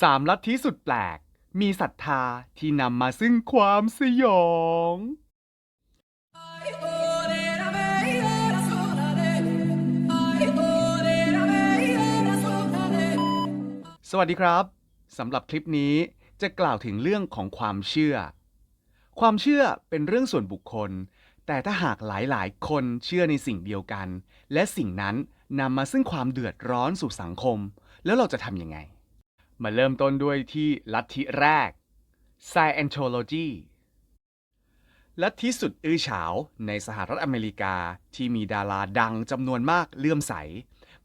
สามลัทธิสุดแปลก มีศรัทธาที่นำมาซึ่งความสยอง สวัสดีครับ สำหรับคลิปนี้จะกล่าวถึงเรื่องของความเชื่อ ความเชื่อเป็นเรื่องส่วนบุคคล แต่ถ้าหากหลายๆ คนเชื่อในสิ่งเดียวกัน และสิ่งนั้นนำมาซึ่งความเดือดร้อนสู่สังคม แล้วเราจะทำยังไง มาเริ่มต้นด้วยที่ลัทธิแรก Scientology ลัทธิสุดอื้อฉาวในสหรัฐอเมริกาที่มีดาราดังจำนวนมากเลื่อมใส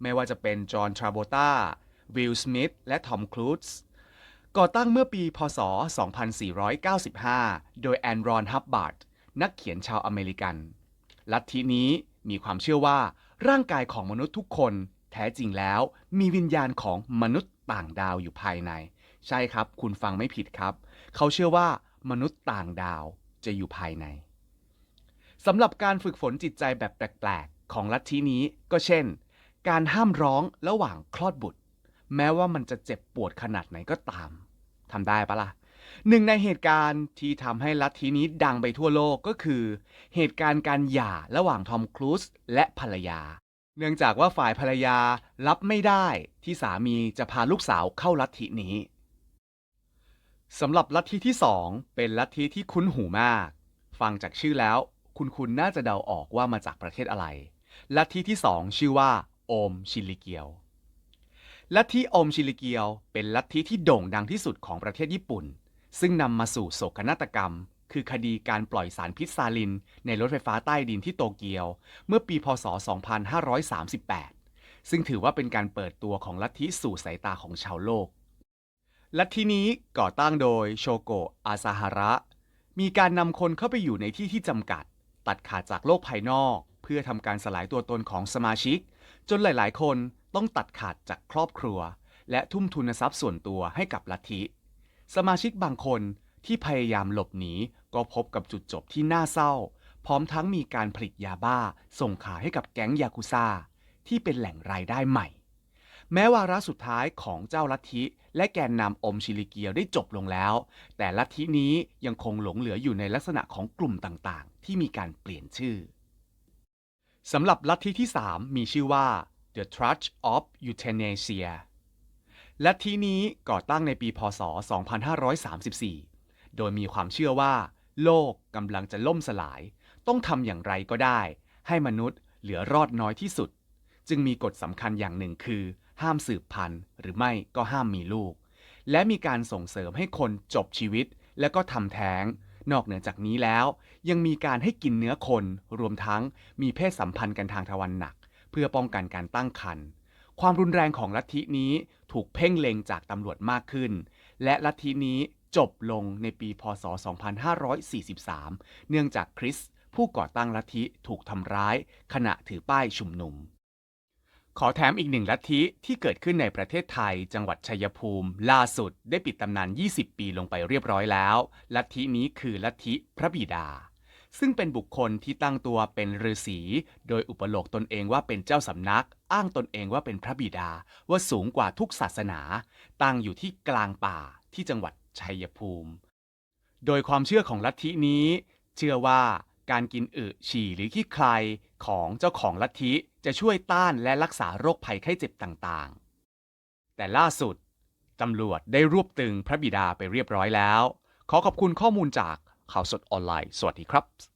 ไม่ว่าจะเป็นจอห์นทราโบตาวิลสมิธและทอมครูซก่อตั้งเมื่อปี พศ 2495 โดยแอนรอน ฮับบาร์ด นักเขียนชาวอเมริกัน ลัทธินี้มีความเชื่อว่าร่างกายของมนุษย์ทุกคน แท้จริงแล้วมีวิญญาณของมนุษย์ ต่างดาวอยู่ภายใน ใช่ครับ คุณฟังไม่ผิดครับ เขาเชื่อว่ามนุษย์ต่างดาวจะอยู่ภายในสำหรับการฝึกฝนจิตใจแบบแปลกๆ ของลัทธินี้ก็เช่น การห้ามร้องระหว่างคลอดบุตร แม้ว่ามันจะเจ็บปวดขนาดไหนก็ตามทำได้ปะล่ะหนึ่งในเหตุการณ์ที่ทำให้ลัทธินี้ดังไปทั่วโลกก็คือ เหตุการณ์การหย่าระหว่างทอมครูซและภรรยา เนื่องจากว่าฝ่ายภรรยารับไม่ได้ที่สามีจะพาลูกสาวเข้าลัทธินี้สำหรับลัทธิที่2เป็นลัทธิที่คุ้นหูมาก ฟังจากชื่อแล้ว คุณคุณน่าจะเดาออกว่ามาจากประเทศอะไร ลัทธิที่2ชื่อว่าโอมชิลิเกียว ลัทธิโอมชิลิเกียว เป็นลัทธิที่โด่งดังที่สุดของประเทศญี่ปุ่น ซึ่งนำมาสู่โศกนาฏกรรม คือคดีการปล่อยสารพิษซาลิน ในรถไฟฟ้าใต้ดินที่โตเกียว เมื่อปีพศ 2538 ซึ่งถือว่าเป็นการเปิดตัวของลัทธิสู่สายตาของชาวโลก ลัทธินี้ก่อตั้งโดยโชโกะอาซาฮาระ มีการนำคนเข้าไปอยู่ในที่ที่จำกัด ตัดขาดจากโลกภายนอก เพื่อทำการสลายตัวตนของสมาชิก จนหลาย ๆ คนต้องตัดขาดจากครอบครัว และทุ่มทุนทรัพย์ส่วนตัวให้กับลัทธิ สมาชิกบางคนที่พยายามหลบหนี ก็พบกับจุดจบที่น่าเศร้า พร้อมทั้งมีการผลิตยาบ้า ส่งขายให้กับแก๊งยากุซ่า ที่เป็นแหล่งรายได้ใหม่ แม้วาระสุดท้ายของเจ้าลัทธิ และแกนนำอมชิลิเกียวได้จบลงแล้ว แต่ลัทธินี้ยังคงหลงเหลืออยู่ในลักษณะของกลุ่มต่างๆ ที่มีการเปลี่ยนชื่อสำหรับลัทธิที่ 3 มีชื่อว่า The Church of Euthanasia ลัทธินี้ก่อตั้งในปี พศ 2534 โดยมีความเชื่อว่า โลกกำลังจะล่มสลาย ต้องทำอย่างไรก็ได้ ให้มนุษย์เหลือรอดน้อยที่สุด จึงมีกฎสำคัญอย่างหนึ่งคือ ห้ามสืบพันธุ์ หรือไม่ก็ห้ามมีลูก และมีการส่งเสริมให้คนจบชีวิต และก็ทำแท้ง นอกเหนือจากนี้แล้ว ยังมีการให้กินเนื้อคน รวมทั้งมีเพศสัมพันธ์กันทางทวารหนัก เพื่อป้องกันการตั้งครรภ์ความรุนแรงของลัทธินี้ถูกเพ่งเล็งจากตำรวจมากขึ้น และลัทธินี้ จบลงในปีพศ 2543 เนื่องจากคริสผู้ก่อตั้งลัทธิถูกทำร้าย ขณะถือป้ายชุมนุม ขอแถมอีกหนึ่งลัทธิที่เกิดขึ้นในประเทศไทย จังหวัดชัยภูมิ ล่าสุดได้ปิดตำนาน 20 ปีลงไปเรียบร้อยแล้ว ลัทธินี้คือลัทธิพระบิดา ซึ่งเป็นบุคคลที่ตั้งตัวเป็นฤาษี โดยอุปโลกตนเองว่าเป็นเจ้าสำนัก อ้างตนเองว่าเป็นพระบิดา ว่าสูงกว่าทุกศาสนา ตั้งอยู่ที่กลางป่าที่จังหวัด ชัยภูมิ โดยความเชื่อของลัทธินี้ เชื่อว่าการกินอึฉี่หรือขี้ใครของเจ้าของลัทธิจะช่วยต้านและรักษาโรคภัยไข้เจ็บต่างๆ แต่ล่าสุดตำรวจได้รวบตึงพระบิดาไปเรียบร้อยแล้ว ขอขอบคุณข้อมูลจากข่าวสดออนไลน์ สวัสดีครับ